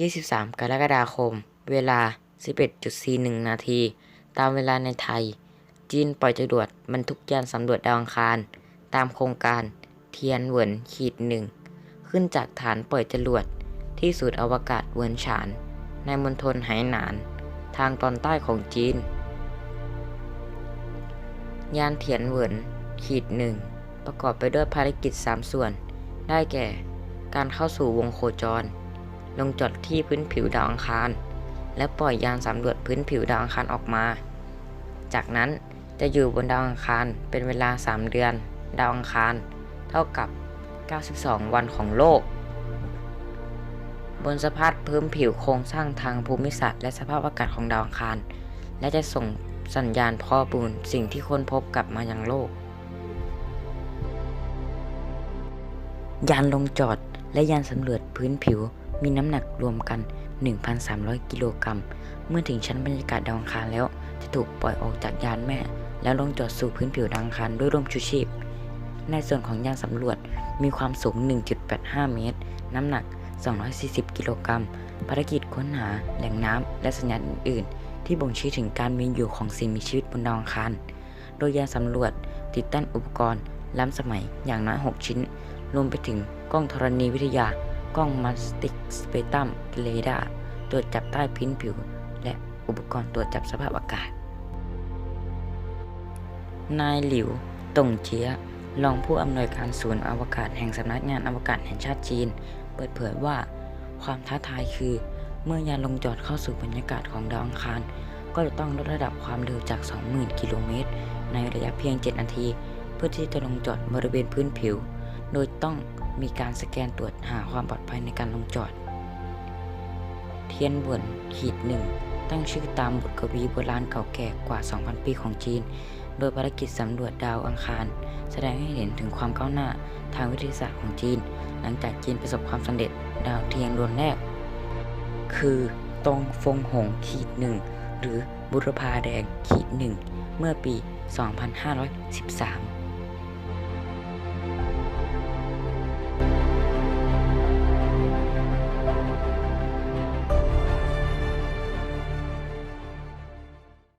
23 กรกฎาคม เวลา 11.41 นาที ตามเวลาในไทย จีนปล่อยจรวดบรรทุกยานสำรวจดาวอังคาร ตามโครงการเทียนเหวินขีดหนึ่งขึ้นจากฐานปล่อยจรวดที่ศูนย์อวกาศเหวินฉาน ในมณฑลไหหนาน ทางตอนใต้ของจีน ยานเทียนเหวินขีดหนึ่งประกอบไปด้วยภารกิจ 3 ส่วน ได้แก่ การเข้าสู่วงโคจร ลงจอดที่พื้นผิวดาวอังคาร และปล่อยยานสำรวจพื้นผิวดาวอังคารออกมา จากนั้นจะอยู่บนดาวอังคารเป็นเวลา 3 เดือน ดาวอังคาร เท่ากับ 92 วันของโลก บนสภาพพื้นผิวโครงสร้างทางภูมิศาสตร์และสภาพอากาศของดาวอังคาร และจะส่งสัญญาณข้อมูลสิ่งที่ค้นพบกลับมายังโลก ยานลงจอดและยานสำรวจพื้นผิว มีน้ำหนักรวมกัน 1,300 กิโลกรัม เมื่อถึงชั้นบรรยากาศดาวอังคารแล้ว จะถูกปล่อยออกจากยานแม่ แล้วลงจอดสู่พื้นผิวดาวอังคารด้วยร่มชูชีพ ในส่วนของยานสำรวจมีความสูง 1.85 เมตร น้ำหนัก 240 กิโลกรัม ภารกิจค้นหาแหล่งน้ำและสัญญาณอื่น ๆ ที่บ่งชี้ถึงการมีอยู่ของสิ่งมีชีวิตบนดาวอังคาร โดยยานสำรวจติดตั้งอุปกรณ์ล้ำสมัยอย่างน้อย 6 ชิ้น รวมไปถึงกล้องธรณีวิทยา กล้องมัสติกสเปตัมเรดาร์ตรวจจับใต้พื้นผิว และอุปกรณ์ตรวจจับสภาพอากาศ นายหลิวตงเจียรองผู้อำนวยการศูนย์อวกาศแห่งสำนักงานอวกาศแห่งชาติจีน เปิดเผยว่า ความท้าทายคือ เมื่อยานลงจอดเข้าสู่บรรยากาศของดาวอังคาร ก็จะต้องลดระดับความเร็วจาก 20,000 กิโลเมตร ในระยะเพียง 7 นาที เพื่อที่จะลงจอดบริเวณพื้นผิว โดยต้อง มีการสแกนตรวจหาความปลอดภัยในการลงจอด เทียนหวนขีดหนึ่งตั้งชื่อตามบทกวีโบราณเก่าแก่กว่า 2,000 ปีของจีน โดยภารกิจสำรวจดาวอังคาร แสดงให้เห็นถึงความก้าวหน้าทางวิทยาศาสตร์ของจีน หลังจากจีนประสบความสำเร็จดาวเทียมดวงแรก คือตงฟงหงขีดหนึ่งหรือบุรพาแดงขีดหนึ่งเมื่อปี 2513